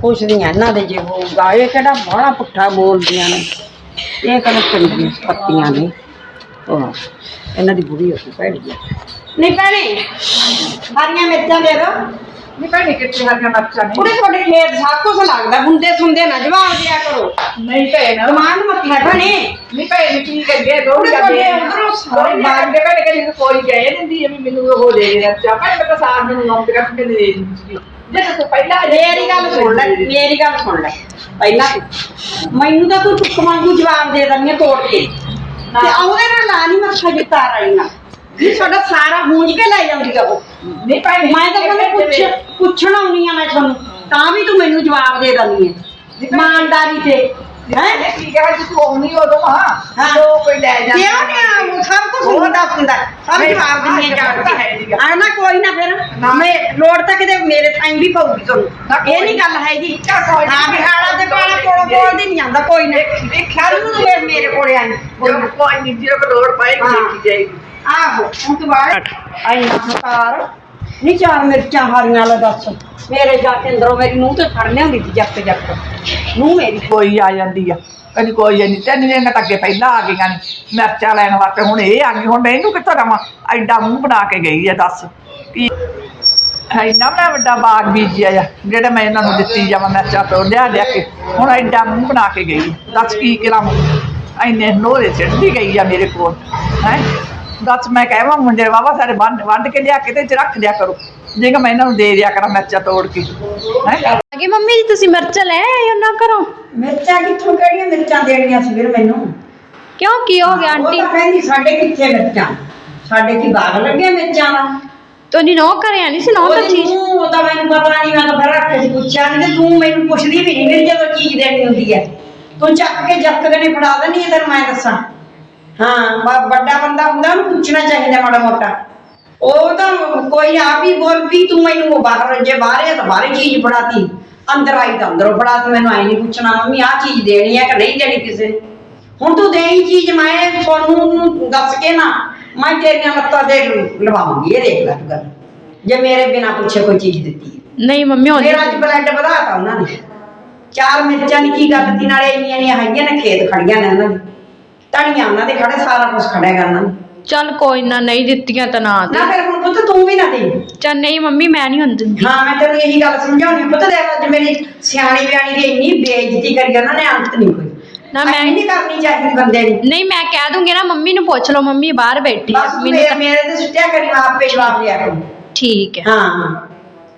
ਪੁੱਛਦੀਆਂ ਇਹਨਾਂ ਦੇ ਜੇ ਹੋਊਗਾ ਇਹ ਕਿਹੜਾ ਬੜਾ ਪੁੱਠਾ ਬੋਲਦੀਆਂ ਨੇ। ਇਹ ਕਹਿੰਦੇ ਚੰਗੀਆਂ ਪੱਤੀਆਂ ਨੇ। ਉਹ ਇਹਨਾਂ ਦੀ ਬੁਰੀ ਹੋ ਗਈ। ਭੈੜੀ ਆ ਨਹੀਂ ਭੈਣੇ ਹਰੀਆਂ ਮਿਰਚਾਂ ਦੇ ਦੋ। ਨਹੀਂ ਭੈਣੇ ਕਿੱਥੇ ਹਰੀਆਂ ਮਿਰਚਾਂ ਨੇ? ਉਹਦੇ ਤੁਹਾਡੇ ਖੇਤ ਸਭ ਕੁਝ ਲੱਗਦਾ ਹੁੰਦੇ ਸੁੰਦੇ ਨਾ ਜਵਾਬ ਦਿਆ ਕਰੋ। ਨਹੀਂ ਭੈਣ। ਮੱਤੀ ਹੈ ਭੈਣੇ ਨਹੀਂ ਭੈਣ ਕੀ ਕਰੀਏ ਦੋ ਜਾਂਦੇ ਤੁਹਾਡੇ ਉੱਧਰੋਂ ਸਾਰੇ ਬਾਗ ਦੇ ਭੈਣੇ ਕਰੀ ਕੋਈ ਗਏ ਦਿੰਦੀ ਵੀ ਮੈਨੂੰ ਉਹ ਦੇ ਦੇ ਰੱਚਾ ਭੈਣ ਮੈਂ ਤਾਂ ਸਾਰ ਮੈਨੂੰ ਰੱਖ ਕੇ ਦੇ ਦਿੰਦੀ ਸੀ ਜੇ ਤੂੰ ਪਹਿਲਾਂ ਮੇਰੀ ਗੱਲ ਸੁਣ ਲੈ ਮੇਰੀ ਗੱਲ ਸੁਣ ਲੈ। ਪਹਿਲਾਂ ਤੂੰ। ਮੈਨੂੰ ਤਾਂ ਤੂੰ ਟੁੱਕ ਵਾਂਗੂ ਜਵਾਬ ਦੇ ਦਿੰਦੀ ਆ ਤੋੜ ਕੇ। ਤੇ ਉਹਦੇ ਨਾਲ ਲਾ ਨਹੀਂ ਮੱਥਾ ਜਿੱਤਾ ਰਹੀ ਨਾ। ਇਹ ਸਾਡਾ ਸਾਰਾ ਹੂੰਜ ਕੇ ਲੈ ਜਾਂਦੀ ਆ ਉਹ। ਨਹੀਂ ਮੈਂ ਤਾਂ ਕਹਿੰਦਾ ਪੁੱਛ ਪੁੱਛਣ ਆਉਣੀ ਆ ਮੈਂ ਤੁਹਾਨੂੰ। ਤਾਂ ਵੀ ਤੂੰ ਮੈਨੂੰ ਜਵਾਬ ਦੇ ਦਿੰਦੀ ਹੈ ਇਮਾਨਦਾਰੀ ਤੇ। ਹੈ ਹੈ ਕੀ ਕਹਾਂ ਜੀ ਤੂੰ ਆਉਣੀ ਉਦੋਂ ਹਾਂ। ਹਾਂ। ਜੋ ਕੋਈ ਲੈ ਜਾ। ਕਿਉਂ ਨਹੀਂ ਆ ਸਭ ਕੁਝ ਹੁੰਦਾ ਹੁੰਦਾ। ਸਭ ਨਹੀਂ, ਜਵਾਬ ਦਿੰਦੀ ਹਾਂ, ਜਾਣ ਤਾਂ ਹੈ। ਕੇ ਆ ਨਾ ਕੋਈ ਨਾ ਫਿਰ। ਮੈਂ ਲੋੜ ਤਾਂ ਕਿਤੇ ਮੇਰੇ ਥਾਂ ਵੀ ਪਊਗੀ ਤੁਹਾਨੂੰ। ਇਹ ਨਹੀਂ ਗੱਲ ਹੈਗੀ। ਕੋਈ ਨੀ। ਹਾਂ ਬਿਹਾੜਾ ਤੇ ਕੋਲ ਕੋਲ ਕੋਲ ਦੀ ਨਹੀਂ ਜਾਂਦਾ ਕੋਈ ਨਾ। ਦੇਖਿਆ ਨੂੰ ਫਿਰ ਮੇਰੇ ਕੋਲੇ ਆਈ। ਜੋ ਕੋਈ ਨਹੀਂ ਜਿਹੜਾ ਕੋ ਲੋੜ ਪਾਏਗੀ ਹਾਂ। ਦੇਖੀ ਜਾਏਗੀ। ਆਹੋ ਹੁਣ ਤੋਂ ਬਾਅਦ ਆਈ ਨਾ ਹਕਾਰ ਨਹੀਂ ਚਾਰ ਮਿਰਚਾਂ ਹਰੀਆਂ ਲੈ ਦੱਸ। ਮੇਰੇ ਜਾ ਕੇ ਅੰਦਰੋਂ ਮੇਰੀ ਮੂੰਹ ਤੇ ਫੜ ਲਿਆਉਂਦੀ ਸੀ ਜੱਕ ਜੱਕ। ਮੂੰਹ ਮੇਰੀ। ਕੋਈ ਆ ਜਾਂਦੀ ਆ। ਕਦੀ ਕੋਈ ਨਹੀਂ, ਤਿੰਨ ਦਿਨ ਤੱਕ ਅੱਗੇ ਪਹਿਲਾਂ ਆ ਗਈਆਂ ਨੇ। ਮਿਰਚਾਂ ਲੈਣ ਵਾਸਤੇ ਹੁਣ ਇਹ ਆ ਗਈ, ਹੁਣ ਮੈਂ ਇਹਨੂੰ ਕਿੱਥੋਂ ਦਵਾਂ? ਐਡਾ ਮੂੰਹ ਬਣਾ ਕੇ ਗਈ ਆ, ਦੱਸ। ਕੀ? ਇੰਨਾ ਬੜਾ ਵੱਡਾ ਬਾਗ ਬੀਜਿਆ ਆ, ਜਿਹੜਾ ਮੈਂ ਇਹਨਾਂ ਨੂੰ ਦਿੱਤੀ ਜਾਵਾਂ ਮਿਰਚਾਂ ਤੋਂ ਲਿਆ ਲਿਆ ਕੇ, ਹੁਣ ਐਡਾ ਮੂੰਹ ਬਣਾ ਕੇ ਗਈ। ਦੱਸ ਕੀ ਕਰਾਂ? ਐਨੇ ਨੋਰੇ ਚੜਦੀ ਗਈ ਆ ਮੇਰੇ ਕੋਲ, ਹੈ? ਦੱਸ ਮੈਂ ਕਹਿਵਾ ਮੁੰਡੇ ਵਾਵਾ ਸਾਰੇ ਵੰਡ ਵੰਡ ਕੇ ਲਿਆ ਕੇ ਤੇ ਚ ਰੱਖ ਦਿਆ ਕਰੋ। ਜੇ ਕਿ ਮੈਂ ਇਹਨਾਂ ਨੂੰ ਦੇ ਦਿਆ ਕਰਾਂ ਮਿਰਚਾਂ ਤੋੜ ਕੇ। ਹੈ? ਅਗੇ ਮੰਮੀ ਜੀ ਤੁਸੀਂ ਮਿਰਚ ਲੈ ਆਏ ਉਹਨਾਂ ਘਰੋਂ? ਮਿਰਚਾਂ ਕਿੱਥੋਂ ਕਿਹੜੀਆਂ ਮਿਰਚਾਂ ਦੇਣੀਆਂ ਸੀ ਫਿਰ ਮੈਨੂੰ? ਕਿਉਂ ਕੀ ਹੋ ਗਿਆ ਉਹ ਆਂਟੀ? ਤਾਂ ਕਹਿੰਦੀ ਸਾਡੇ ਕਿੱਥੇ ਮਿਰਚਾਂ? ਸਾਡੇ ਕੀ ਬਾਗ ਲੱਗੇ ਮਿਰਚਾਂ ਦਾ ਤੁਹਾਡੀ ਨੋ ਕਰਿਆ ਨਹੀਂ ਸੀ ਨੋ ਤਾਂ ਉਹਦੀ ਚੀਜ਼ ਉਹ ਤਾਂ ਮੈਨੂੰ ਪਤਾ ਨਹੀਂ ਮੈਂ ਤਾਂ ਫਿਰ ਰੱਖ ਕੇ ਪੁੱਛਿਆ ਨਹੀਂ ਤੇ ਤੂੰ ਮੈਨੂੰ ਪੁੱਛਦੀ ਵੀ ਨਹੀਂ ਜਦੋਂ ਚੀਜ਼ ਦੇਣੀ ਹੁੰਦੀ ਹੈ ਤੂੰ ਚੱਕ ਕੇ ਜੱਕ ਦੇ ਨੇ ਫੜਾ ਦੇਣੀ ਹੈ ਤੈਨੂੰ ਮੈਂ ਦੱਸਾਂ। ਹਾਂ ਬ- ਵੱਡਾ ਬੰਦਾ ਹੁੰਦਾ ਉਹਨੂੰ ਪੁੱਛਣਾ ਚਾਹੀਦਾ ਮਾੜਾ ਮੋਟਾ। ਉਹ ਤਾਂ ਕੋਈ ਆਪ ਹੀ ਬੋਲ ਵੀ ਤੂੰ ਮੈਨੂੰ ਬਾਹਰ ਜੇ ਬਾਹਰ ਹੈ ਤਾਂ ਬਾਹਰ ਚੀਜ਼ ਫੜਾਤੀ। ਅੰਦਰ ਆਈ ਤਾਂ ਅੰਦਰੋਂ ਫੜਾਤੀ ਮੈਨੂੰ ਆਈ ਨਹੀਂ ਪੁੱਛਣਾ ਮੰਮੀ ਆਹ ਚੀਜ਼ ਦੇਣੀ ਹੈ ਕਿ ਨਹੀਂ ਦੇਣੀ ਕਿਸੇ ਨੂੰ? ਹੁਣ ਤੂੰ ਦੇਈ ਚੀਜ਼ ਮੈਂ ਸੋਨੂੰ ਨੂੰ ਦੱਸ ਕੇ ਨਾ ਮੈਂ ਤੇਰੀਆਂ ਲੱਤਾਂ ਤੇ ਲਵਾਉਂਗੀ ਇਹ ਦੇਖ ਲੈ ਤੂੰ ਗੱਲ। ਜੇ ਮੇਰੇ ਬਿਨਾ ਪੁੱਛੇ ਕੋਈ ਚੀਜ਼ ਦਿੱਤੀ ਹੈ। ਨਹੀਂ ਮੰਮੀ ਹੁਣ ਮੇਰਾ ਅੱਜ ਬਲੱਡ ਵਧਾਤਾ ਉਹਨਾਂ ਨੇ। ਚਾਰ ਮਿਰਚਾਂ ਦੀ ਕੀ ਗੱਲ ਤੀ ਨਾਲੇ ਇੰਨੀਆਂ ਇੰਨੀਆਂ ਹੈਗੀਆਂ ਨੇ ਖੇਤ ਖੜੀਆਂ ਨੇ ਉਹਨਾਂ ਦੀ। ਧਣੀਆਂ ਉਹਨਾਂ ਦੇ ਖੜੇ ਸਾਰਾ ਕੁਝ ਉਹਨਾਂ ਨੇ। ਚੱਲ ਕੋਈ ਨਾ ਨਹੀਂ ਦਿੱਤੀਆਂ ਤਾਂ ਨਾ ਦੇ। ਨਾ ਫਿਰ ਹੁਣ ਪੁੱਤ ਤੂੰ ਵੀ ਨਾ ਦੇ। ਚੱਲ ਨਹੀਂ ਮੰਮੀ ਮੈਂ ਨਹੀਂ ਹੁਣ ਦਿੰਦੀ ਹਾਂ ਮੈਂ ਤੈਨੂੰ ਇਹੀ ਗੱਲ ਸਮਝਾਉਣੀ ਪੁੱਤ ਦੇਖ ਅੱਜ ਮੇਰੀ ਸਿਆਣੀ ਬਿਆਣੀ ਦੀ ਇੰਨੀ ਬੇਇੱਜ਼ਤੀ ਕਰੀ ਉਹਨਾਂ ਨੇ ਅੰਤ ਨਹੀਂ ਕੋਈ। ਨਾ ਮੈਂ- ਨਹੀਂ ਕਰਨੀ ਚਾਹੀਦੀ ਬੰਦੇ ਨੂੰ ਨਹੀਂ ਮੈਂ ਕਹਿ ਦੂੰਗੀ ਨਾ ਮੰਮੀ ਨੂੰ ਪੁੱਛ ਲਓ ਮੰਮੀ ਬਾਹਰ ਬੈਠੀ ਆ। ਬਸ ਮੈਨੂੰ ਮੇਰੇ ਤਾਂ ਮੇਰੇ ਤੇ ਸੁੱਟਿਆ ਕਰੀ ਮੈਂ ਆਪੇ ਜਵਾਬ ਦਿਆ ਕਰੂੰ। ਠੀਕ ਹੈ। ਹਾਂ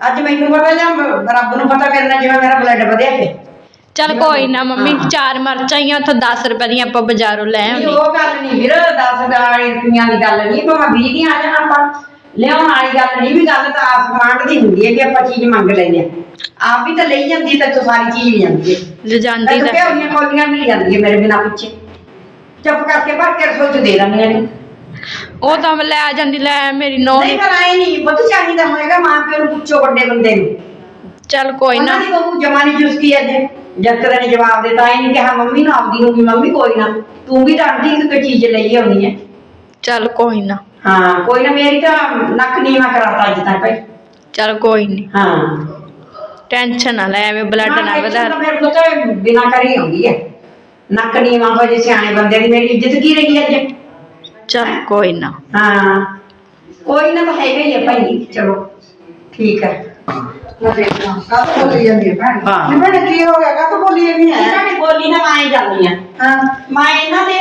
ਅੱਜ ਮੈਨੂੰ ਪਤਾ ਜਾਂ ਰੱਬ ਨੂੰ ਪਤਾ ਮੇਰੇ ਨਾਲ ਜਿਵੇਂ ਮੇਰਾ ਬਲੱਡ ਵਧਿਆ ਪਿਆ ਚੱਲ ਕੋਈ ਨਾ ਮੰਮੀ ਹਾਂ। ਚਾਰ ਮਿਰਚਾਂ ਹੀ ਆ ਉੱਥੇ 10 ਰੁਪਏ ਦੀਆਂ ਆਪਾਂ ਬਾਜ਼ਾਰੋਂ ਲੈ ਨਹੀਂ, ਆਉਂਦੇ ਉਹ ਗੱਲ ਨਹੀਂ ਵੀਰ 10 ਵਾਲੀ ਰੁਪਈਆਂ ਦੀ ਗੱਲ ਨਹੀਂ ਭਾਵੇਂ 20 ਦੀਆਂ ਆ ਜਾਣ ਆਪਾਂ। ਲਿਆਉਣ ਵਾਲੀ ਗੱਲ ਨਹੀਂ ਵੀ ਗੱਲ ਤਾਂ ਆਸਮਾਨ ਦੀ ਹੁੰਦੀ ਹੈ ਕਿ ਆਪਾਂ ਚੀਜ਼ ਮੰਗ ਲੈਂਦੇ ਆ ਆਪ ਵੀ ਤਾਂ ਲਈ ਜਾਂਦੀ ਤਾਂ ਤੂੰ ਸਾਰੀ ਚੀਜ਼ ਵੀ ਜਾਂਦੀ ਹੈ। ਲਿਜਾਂਦੀ ਤੈਨੂੰ ਤਾਂ ਕਿਹੜੀਆਂ ਕੋਲੀਆਂ ਮਿਲ ਜਾਂਦੀ ਹੈ ਮੇਰੇ ਬਿਨਾ ਪੁੱਛੇ। ਚੁੱਪ ਕਰਕੇ ਭਰ ਕੇ ਰਸੋਈ ਚ ਦੇ ਦਿੰਦੀਆਂ ਨੇ। ਉਹ ਤਾਂ ਲੈ ਆ ਜਾਂਦੀ ਲੈ ਮੇਰੀ ਨੋ ਨਹੀਂ ਪਰ ਆਏ ਨਹੀਂ ਪੁੱਤ ਚਾਹੀਦਾ ਹੋਏਗਾ ਮਾਂ ਪਿਓ ਨੂੰ ਪੁੱਛੋ ਵੱਡੇ ਬੰਦੇ ਨੂੰ। ਚੱਲ ਕੋਈ ਨਾ। ਉਹਨਾਂ ਦੀ ਬਹੂ ਜਮਾਨੀ ਚੁਸਕੀ ਅੱਜ ਜੱਟ ਨੇ ਜਵਾਬ ਦਿੱਤਾ ਇਹ ਨਹੀਂ ਕਿਹਾ ਮੰਮੀ ਨੂੰ ਆਪਦੀ ਨੂੰ ਵੀ ਮੰਮੀ ਕੋਈ ਨਾ। ਤੂੰ ਵੀ ਡਰਦੀ ਕਿ ਕੋਈ ਚੀਜ਼ ਲਈ ਆਉਣੀ ਹੈ। ਚੱਲ ਕੋਈ ਨਾ। ਹਾਂ ਕੋਈ ਨਾ ਮੇਰੀ ਤਾਂ ਨੱਕ ਨੀਵਾ ਕਰਾਤਾ ਅੱਜ ਤੱਕ ਭਾਈ। ਚੱਲ ਕੋਈ ਨਹੀਂ ਹਾਂ। ਟੈਨਸ਼ਨ ਨਾ ਲੈ ਐਵੇਂ ਬਲੱਡ ਨਾ ਹਾਂ, ਵਧਾ। ਤਾਂ ਫਿਰ ਪੁੱਤ ਬਿਨਾ ਕਰੀ ਆਉਂਦੀ ਹੈ। ਨੱਕ ਨੀਵਾ ਹੋ ਜੇ ਸਿਆਣੇ ਬੰਦੇ ਦੀ ਮੇਰੀ ਇੱਜ਼ਤ ਕੀ ਰਹੀ ਅੱਜ? ਚੱਲ ਕੋਈ ਨਾ। ਹਾਂ। ਕੋਈ ਨਾ ਤਾਂ ਹੈਗਾ ਹੀ ਹੈ ਭਾਈ ਚਲੋ। ਠੀਕ ਹੈ। ਕਾਹ ਬੋਲੀ ਜਾਂਦੀ ਹੈ। ਭੈਣ ਹਾਂ। ਨਹੀਂ ਭੈਣ ਕੀ ਹੋ ਗਿਆ? ਕਾਹ ਬੋਲੀ ਜਾਂਦੀ ਹੈ ਇਹਨਾਂ ਨੇ ਬੋਲੀ ਨਾ ਮਾਏ ਜਾਂਦੀ ਆ। ਹਾਂ। ਮੈਂ ਇਹਨਾਂ ਦੇ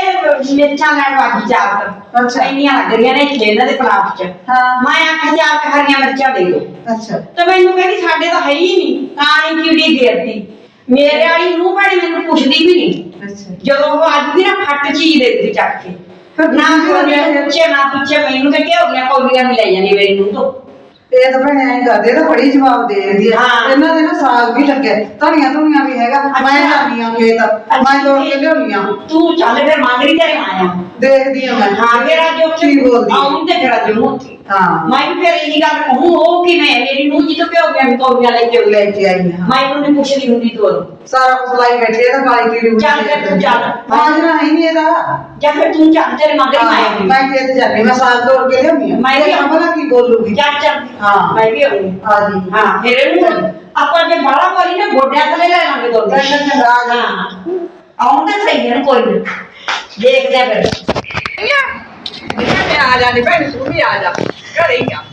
ਮਿਰਚਾਂ ਲੈਣ ਵਾਗੀ ਚਾਰ ਅੱਛਾ। ਇੰਨੀਆਂ ਲੱਗ ਰਹੀਆਂ ਨੇ ਇੱਥੇ ਇਹਨਾਂ ਦੇ ਪਲਾਟ 'ਚ। ਹਾਂ। ਮੈਂ ਆਖਿਆ ਕੁ ਹਰੀਆਂ ਮਿਰਚਾਂ ਦੇ ਦਿਓ। ਅੱਛਾ। ਤੇ ਮੈਨੂੰ ਕਹਿੰਦੀ ਸਾਡੇ ਤਾਂ ਹੈ ਹੀ ਨਹੀਂ ਕਾਣੀ ਕੀੜੀ ਦੇਤੀ ਮੇਰੇ ਵਾਲੀ ਨੂੰ ਭੈਣੇ ਮੈਨੂੰ ਪੁੱਛਦੀ ਵੀ ਨਹੀਂ ਅੱਛਾ। ਜਦੋਂ ਉਹ ਅੱਜ ਦੀ ਨਾ ਫੱਟ ਚੀਜ਼ ਦੇ ਦਿੱਤੀ ਚੱਕ ਕੇ। ਫਿਰ ਨਾ ਵਾਰੀ ਕੋਈ ਪੁੱਛੇ ਨਾ ਪੁੱਛੇ ਮੈਨੂੰ ਤੇ ਕੀ ਹੋ ਗਿਆ ਕੌਲੀਆਂ ਵੀ ਲੈ ਜਾਂਦੀ ਮੇਰੀ ਨੂੰ ਤੋਂ। ਇਹ ਤਾਂ ਭੈਣ ਐਂ ਕਰਦੇ ਇਹ ਤਾਂ ਬੜੀ ਜਵਾਬ ਦੇ ਦਿੰਦੀ ਹੈ ਹਾਂ। ਇਹਨਾਂ ਦੇ ਨਾ ਸਾਗ ਵੀ ਲੱਗਿਆ ਧਨੀਆਂ ਧੁਨੀਆਂ ਵੀ ਹੈਗਾ ਮੈਂ ਅੱਛਾ। ਜਾਂਦੀ ਆ ਖੇਤ ਮੈਂ ਤੋੜ ਕੇ ਲਿਆਉਣੀ ਆ ਤੂੰ ਚੱਲ ਫਿਰ ਮੰਗਰੀ ਤੇਰੇ ਆਇਆ ਦੇਖਦੀ ਆ ਮੈਂ ਹਾਂ ਫਿਰ ਅੱਜ ਉੱਥੇ ਕੀ ਬੋਲਦੀ ਹੈ? ਆਉਂ ਤੇ ਫਿਰ ਅੱਜ ਮੂੰਹ ਉੱਥੇ ਹਾਂ। ਮੈਂ ਵੀ ਫਿਰ ਇਹੀ ਗੱਲ ਕਹੂੰ ਉਹ ਕਿਵੇਂ ਮੇਰੀ ਨੂੰ ਜੀ ਤੋਂ ਪਿਓ ਗਿਆ ਵੀ ਕੌਲੀਆਂ ਲੈ ਕੇ ਲੈ ਕੇ ਆਈ ਹਾਂ। ਮੈਂ ਉਹਨੂੰ ਪੁੱਛਦੀ ਹੁੰਦੀ ਤੋਂ ਸਾਰਾ ਕੁਝ ਲਾਈ ਬੈਠੇ ਇਹਦਾ ਕਾਲੀ ਕੀੜੀ ਉੱਡੀ ਚੱਲ ਫਿਰ ਤੂੰ ਚੱਲ। ਮਾਜਰਾ ਹੈ ਨਹੀਂ ਇਹਦਾ। ਜਾਂ ਫਿਰ ਤੂੰ ਚੱਲ ਤੇਰੇ ਮਗਰ ਹੀ ਹਾਂ, ਆਇਆ ਮੈਂ ਖੇਤ ਜਾਂਦੀ ਮੈਂ ਸਾਗ ਤੋੜ ਕੇ ਲਿਆਉਣੀ ਆ ਮੈਂ ਵੀ- ਖਬਰਾਂ ਕੀ ਬੋਲੂਗੀ? ਚੱਲ ਚੱਲ। ਹਾਂ। ਮੈਂ ਵੀ ਆਉਂਗੀ ਆ ਜੀ। ਹਾਂ ਫਿਰ ਇਹਨੂੰ ਆਪਾਂ ਜੇ ਬੋਲੀ ਨਾ ਗੋਡਿਆਂ ਥੱਲੇ ਲੈ ਲਾਂਗੇ ਦੋਨੇ ਗਈ। ਹਾਂ। ਆਉਂਦੇ ਸਹੀ ਨੇ ਕੋਈ ਨਹੀਂ ਦੇਖਦੇ ਆ ਫਿਰ। ਮੈਂ ਆ ਜਾਣੀ ਭੈਣੇ ਤੂੰ ਵੀ ਆ ਜਾ। ਘਰੇ ਹੀ ਆ।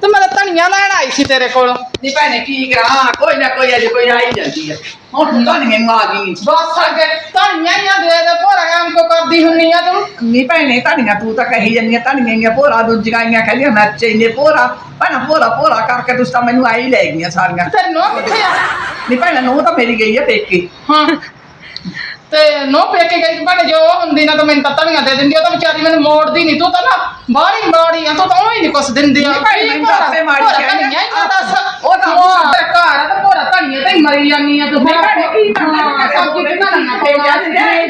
ਤੇ ਮੈਂ ਤਾਂ ਧਨੀਆ ਲੈਣ ਆਈ ਸੀ ਤੇਰੇ ਕੋਲ। ਨੀ ਭੈਣੇ ਕੀ ਕਰਾਂ? ਕੋਈ ਨਾ ਕੋਈ ਅਜੇ ਕੋਈ ਆ ਹੀ ਜਾਂਦੀ ਆ। ਹੁਣ ਤੂੰ ਤਾਂ ਨਹੀਂ ਆ ਗਈ ਬਸ ਅੱਗੇ ਧਨੀਆ ਹੀ ਆ ਦੇ ਦੇ ਭੋਰਾ ਐਂ ਕੋ ਕਰਦੀ ਹੁੰਨੀ ਆ ਤੂੰ? ਨੀ ਭੈਣੇ ਧਨੀਆਂ ਤੂੰ ਤਾਂ ਕਹੀ ਜਾਂਦੀਆਂ ਧਨੀਆਂ ਗੀਆਂ ਭੋਰਾ ਦੂਜੀਆਂ ਆਈਆਂ ਕਹਿੰਦੀਆਂ ਨੱਚੇ ਇੰਨੇ ਭੋਰਾ। ਭੈਣਾ ਭੋਰਾ ਭੋਰਾ ਕਰਕੇ ਤੁਸੀਂ ਤਾਂ ਮੈਨੂੰ ਆਈ ਲੈ ਗਈਆਂ ਸਾਰੀਆਂ। ਤੇ ਨੋ ਕਿੱਥੇ ਆ? ਨੀ ਭੈਣਾ ਨੂੰ ਤਾਂ ਮੇਰੀ ਗਈ ਆ ਪੇਕੇ। ਹਾਂ। ਤੇ ਨੋ ਪੇਕੇ ਗਈ ਬਣੇ ਜੋ ਉਹ ਹੁੰਦੀ ਨਾ ਤਾਂ ਮੈਨੂੰ ਤਾਂ ਧਨੀਆ ਦੇ ਦਿੰਦੀ ਉਹ ਤਾਂ ਵਿਚਾਰੀ ਮੈਨੂੰ ਮੋੜਦੀ ਨਹੀਂ ਤੂੰ ਤਾਂ ਨਾ ਬਾਹਲੀ ਮਾੜੀ ਆ ਤੂੰ ਤਾਂ ਉਹ ਹੀ ਨਹੀਂ ਕੁਛ ਦਿੰਦੀ ਆ। ਨਹੀਂ ਭਾਈ, ਮੈਨੂੰ ਤਾਂ ਆਪੇ ਮਾੜੀ ਕਹਿੰਦੀ ਆ। ਦੱਸ। ਉਹ ਤਾਂ- ਘਰ ਆ ਤਾਂ ਭੋਰਾ ਧਨੀਆ ਤੇ ਹੀ ਮਰੀ ਆ। ਤੂੰ ਭੈਣੇ, ਕੀ ਕਰਨਾ? ਹਾਂ, ਸਬਜ਼ੀ ਕਿੰਨਾ ਧਨੀਆ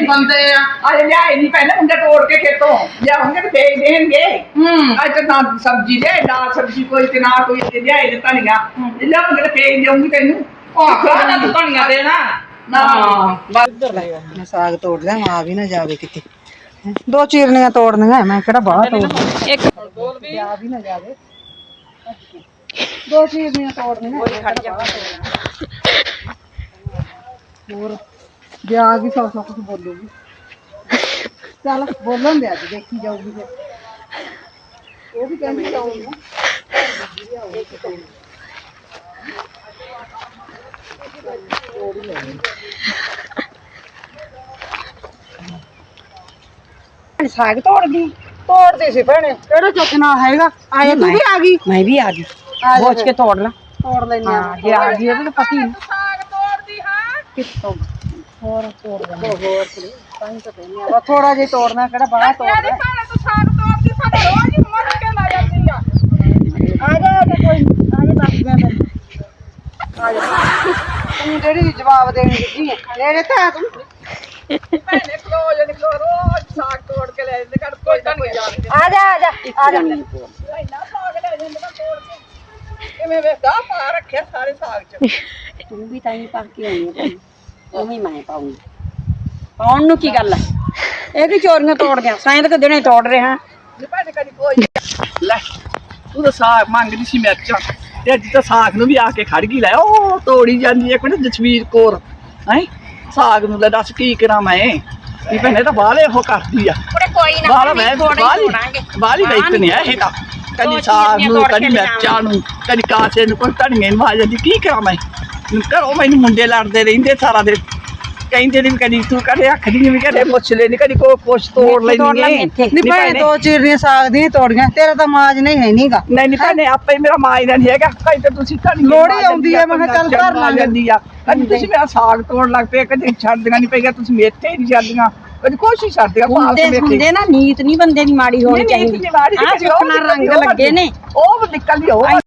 ਬੰਦੇ ਆ। ਅਰੇ ਲਿਆਏ ਨਹੀਂ ਭੈਣੇ ਮੁੰਡੇ ਤੋੜ ਕੇ ਖੇਤੋਂ। ਲਿਆਉਂਗੇ ਤੇ ਦੇ ਦੇਣਗੇ। ਹੂੰ। ਅੱਜ ਤਾਂ ਸਬਜ਼ੀ ਦੇ ਨਾ ਸਬਜ਼ੀ ਕੋਈ ਤੇ ਨਾ ਕੋਈ ਤੇ ਲਿਆਏ ਤੇ ਲਿਆਉਂਗੇ ਤੇ ਦੇਉਂਗੀ ਤੈਨੂੰ। ਖਾਣਾ ਤੂੰ ਧਨੀਆ ਦੇਣਾ। ਮੈਂ ਸਾਗ ਤੋੜ ਲਿਆ ਆ ਵੀ ਨਾ ਜਾਵੇ ਕਿਤੇ। ਹੈਂ। ਦੋ ਚੀਰਨੀਆਂ ਤੋੜਨੀਆਂ ਮੈਂ ਕਿਹੜਾ ਬਾਹਰ ਤੋੜ ਇੱਕ ਆ ਵੀ ਨਾ ਜਾਵੇ। ਦੋ ਚੀਰਨੀਆਂ ਤੋੜਨੀਆਂ ਹੋਰ ਖੜ ਜਾ ਹੋਰ ਜੇ ਆ ਗਈ ਸੌ ਸੌ ਕੁਝ ਬੋਲੂਗੀ। ਚੱਲ ਬੋਲਣ ਦੇ ਅੱਜ ਦੇਖੀ ਜਾਊਗੀ ਫਿਰ। ਉਹ ਵੀ ਕਹਿੰਦੀ ਜਾਊਗੀ ਸਾਗ ਤੋੜਦੀ? ਤੋੜਦੀ ਸੀ ਭੈਣੇ। ਕਿਹੜਾ ਚੁੱਕਣਾ ਹੈਗਾ? ਆਏ ਤੂੰ ਵੀ ਆ ਗਈ? ਮੈਂ ਵੀ ਆ ਗਈ। ਬੋਝ ਕੇ ਤੋੜ ਲਾ। ਤੋੜ ਲੈਨੇ ਆ। ਜੇ ਆ ਗਈ ਉਹਨੂੰ ਪਤੀ ਸਾਗ ਤੋੜਦੀ ਹਾਂ। ਕਿੱਥੋਂ? ਹੋਰ ਤੋੜ ਦੇ ਹੋਰ ਤਾਂ ਹੀ ਤਾਂ ਕਹਿੰਦੇ ਆ ਥੋੜਾ ਜਿਹਾ ਤੋੜਨਾ ਕਿਹੜਾ ਬੜਾ ਤੋੜਨਾ ਤੂੰ ਸਾਗ ਤੋੜਦੀ ਸਾਡੇ ਰੋਜ਼ ਹੀ ਮਰ ਕੇ ਲਾ ਜਾਂਦੀ ਆ ਆ ਜਾ ਆ ਜਾ ਕੋਈ ਨੀ, ਆ ਜਾ ਦੱਸ ਦਿਆਂ ਤੈਨੂੰ ਆ ਜਾ ਤੂੰ ਜਿਹੜੀ ਜਵਾਬ ਦੇਣੀ ਦਿੱਤੀ ਹੈ ਨੇੜੇ ਤਾਂ ਆ ਤੂੰ ਭੈਣੇ ਕਲੋਜ ਨਿਕਲੋ ਰੋਜ਼ ਸਾਗ ਤੋੜ ਕੇ ਲੈ ਜਾਂਦੇ ਕਰ ਕੋਈ ਤਾਂ ਨਹੀਂ ਜਾਂਦੇ ਆ ਜਾ ਆ ਜਾ ਆ ਜਾ ਇੰਨਾ ਸਾਗ ਲੈ ਜਾਂਦੇ ਨਾ ਤੋੜ ਕੇ ਕਿਵੇਂ ਵੇਖਦਾ ਪਾ ਰੱਖਿਆ ਸਾਰੇ ਸਾਗ ਚ ਤੂੰ ਵੀ ਤਾਂ ਹੀ ਪਾ ਕੇ ਆਈ ਹੈ ਉਹ ਵੀ ਮੈਂ ਪਾਉਂਗੀ ਪਾਉਣ ਨੂੰ ਕੀ ਗੱਲ ਹੈ ਇਹ ਕੀ ਚੋਰੀਆਂ ਤੋੜ ਗਿਆ ਸਾਇੰਦ ਕਿ ਦਿਨੇ ਤੋੜ ਰਿਹਾ ਨੀ ਭੈਣੇ ਕਦੀ ਕੋਈ ਲੈ ਤੂੰ ਤਾਂ ਸਾਗ ਮੰਗਦੀ ਸੀ ਮਿਰਚਾਂ। ਤੇ ਅੱਜ ਤਾਂ ਸਾਗ ਨੂੰ ਵੀ ਆ ਕੇ ਖੜ ਗਈ ਲੈ ਉਹ ਤੋੜੀ ਜਾਂਦੀ ਹੈ ਕੋਈ ਜਸਵੀਰ ਕੌਰ। ਹੈ? ਸਾਗ ਨੂੰ ਲੈ ਦੱਸ ਕੀ ਕਰਾਂ ਮੈਂ? ਕੀ ਭੈਣੇ ਤਾਂ ਬਾਹਲੇ ਉਹ ਕਰਦੀ ਆ। ਕੋਈ ਬਾਹਲਾ ਮੈਂ ਬਾਹਲੀ ਬਾਹਲੀ ਵੇਚ ਨਹੀਂ ਆ ਇਹ ਤਾਂ। ਕਦੀ ਸਾਗ ਨੂੰ ਕਦੀ ਮਿਰਚਾਂ ਨੂੰ ਕਦੀ ਕਾਸੇ ਨੂੰ ਕੋਈ ਧਨੀਏ ਨੂੰ ਆ ਜਾਂਦੀ। ਕੀ ਕਰਾਂ ਮੈਂ? ਘਰੋਂ ਮੈਨੂੰ ਮੁੰਡੇ ਲੜਦੇ ਰਹਿੰਦੇ ਸਾਰਾ ਦਿਨ। ਕਹਿੰਦੇ ਨੇ ਵੀ ਕਦੀ ਤੂੰ ਕਦੇ ਆਖਦੀ ਵੀ ਕਦੇ ਪੁੱਛ ਲੈਣੀ ਕਦੀ ਕੋ ਕੁਛ ਤੋੜ ਲੈਣੀ ਨਹੀਂ ਭੈਣੇ। ਦੋ ਚੀਰਨੀਆਂ ਸਾਗ ਦੀਆਂ ਤੋੜੀਆਂ ਤੇਰਾ ਤਾਂ ਮਾਜ ਨਹੀਂ ਹੈ ਨਹੀਂਗਾ ਨਹੀਂ ਨਹੀਂ ਭੈਣੇ ਆਪੇ ਮੇਰਾ ਮਾਂ ਹੀ ਨਹੀਂ ਹੈਗਾ। ਭਾਈ ਤੇ ਤੁਸੀਂ ਧਨੀ ਲੋੜ ਹੀ ਆਉਂਦੀ ਆ, ਮੈਂ ਕਿਹਾ ਚੱਲ ਘਰ ਲਾ ਜਾਂਦੀ ਆ। ਕਦੀ ਤੁਸੀਂ ਮੇਰਾ ਸਾਗ ਤੋੜ ਲੱਗ ਪਏ ਕਦੀ ਛੱਡਦੀਆਂ ਨਹੀਂ ਪਈਆਂ ਤੁਸੀਂ ਮੇਥੇ ਹੀ ਨਹੀਂ ਛੱਡਦੀਆਂ। ਕਦੀ ਕੋਸ਼ਿਸ਼ ਛੱਡਦੀਆਂ ਹੁੰਦੇ ਮੇਥੇ। ਹੁੰਦੇ ਨਾ ਨੀਤ ਨਹੀਂ ਬੰਦੇ ਦੀ ਮਾੜੀ ਹੋਣੀ ਨਹੀਂ, ਨਹੀਂ, ਚਾਹੀਦੀ। ਨਹੀਂ, ਨਹੀਂ, ਨਿਕਲਦੀ, ਰੰਗ ਲੱਗੇ ਨੇ। ਉਹ ਨਿਕਲਦੀ ਉਹ